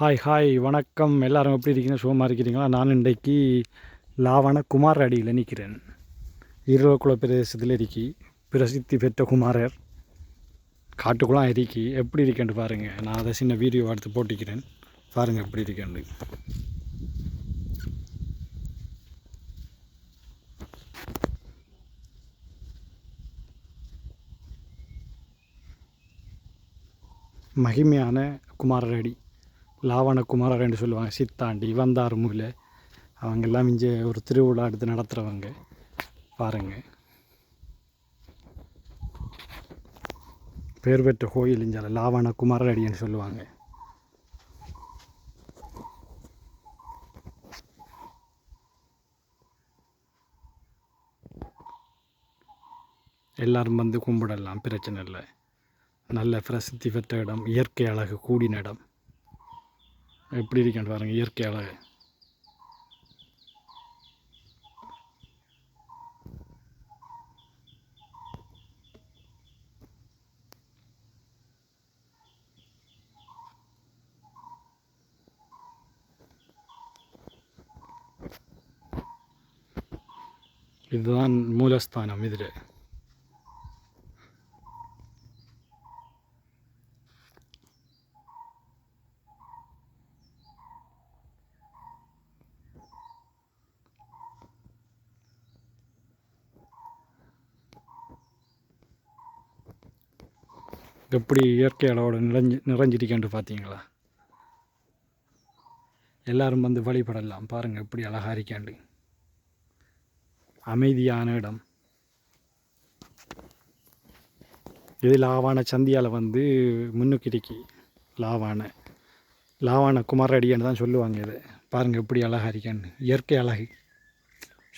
Hi hi வணக்கம். எல்லாரும் எப்படி இருக்கீங்க? சுகமாக இருக்கிறீங்களா? நான் இன்றைக்கு லாவண குமார் அடியில் நிற்கிறேன். ஈரோக்குள பிரதேசத்தில் இருக்கி பிரசித்தி பெற்ற குமாரர். காட்டுக்குலாம் இருக்கி எப்படி இருக்கேன்னு பாருங்கள் நான் அதை சின்ன வீடியோ எடுத்து போட்டிக்கிறேன் பாருங்கள் எப்படி இருக்கேன்னு. மகிமையான குமாரரடி லாவண குமாரர் என்று சொல்லுவாங்க. சித்தாண்டி வந்தார் மூலை அவங்கெல்லாம் இங்கே ஒரு திருவிழா எடுத்து நடத்துகிறவங்க பாருங்கள் பேர் பெற்ற கோயில் இஞ்சால லாவண குமாரடின்னு சொல்லுவாங்க. எல்லாரும் வந்து கும்பிடலாம். பிரச்சனை இல்லை. நல்ல பிரசித்தி பெற்ற இடம். இயற்கை அழகு கூடின இடம். எப்படி இருக்கேன் பாருங்க இயற்கை அழகு இதுதான் மூலஸ்தானம் இதில். எப்படி இயற்கை அளவோடு நிறைஞ்சு நிறைஞ்சிருக்கேன்ட்டு பார்த்தீங்களா? எல்லாரும் வந்து வழிபடலாம். பாருங்கள் எப்படி அழகாக இருக்காண்டு அமைதியான இடம். இது லாவான சந்தியால் வந்து முன்னுக்கிரிக்கி லாவான லாவான குமாரடின்னு தான் சொல்லுவாங்க இது. பாருங்கள் எப்படி அழகாக இருக்கான்னு இயற்கை அழகு.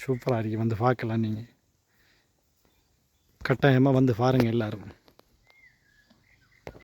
சூப்பராக இருக்கு. வந்து பார்க்கலாம் நீங்கள் கட்டாயமாக வந்து பாருங்கள் எல்லோரும்.